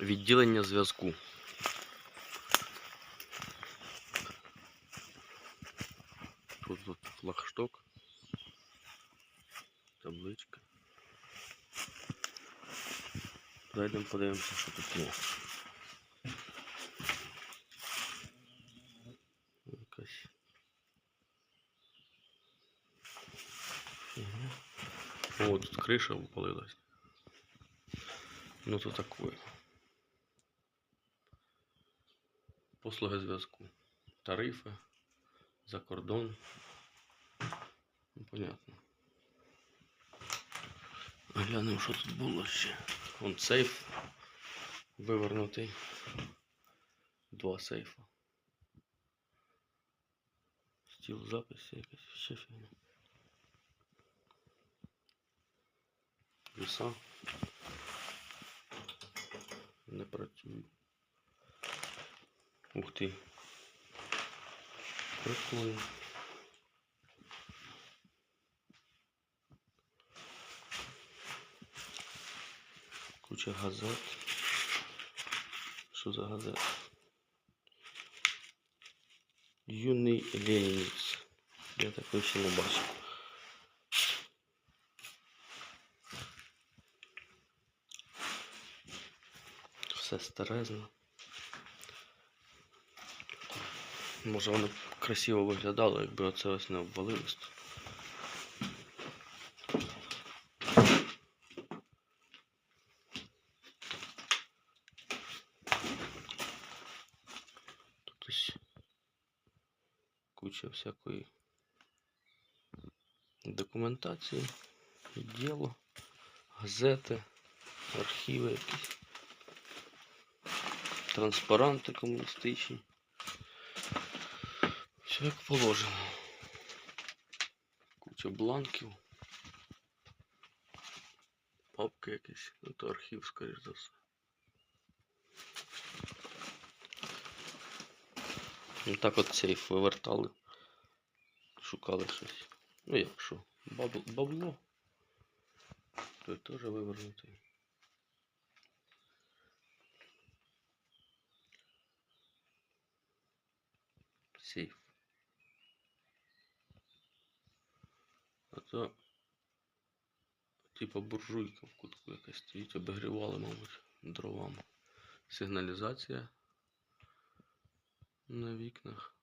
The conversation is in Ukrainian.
Відділення зв'язку. Тут, тут флагшток. Табличка. Зайдемо подивимося, що тут є. Якась. фігня. О, тут криша обвалилась. Ну то такое. Послуги зв'язку. Тарифи. За кордон. Ну, понятно. Глянемо, що тут було ще. Вон сейф вивернутий. Два сейфа. Стіл записи якась ще фігня. Віса. Не працюють. Ух ти. Прикольно. Куча газет. Що за газет? Юний Ленінець. Я такої ще не бачив. Все старезно. Може воно красиво виглядало, якби оце ось не обвалилось. тут. Ось куча всякої документації, діло, газети, архіви якісь, транспаранти комуністичні. Все як положено. Куча бланків. Папки якісь. Ну то архів, скоріш за все. Ну так от сейф вивертали. Шукали щось. Ну як що? Бабл... Бабло. Той теж вивернутий. Сейф. А це типа буржуйка в кутку якась стоїть, обігрівали, мабуть, дровами. Сигналізація на вікнах.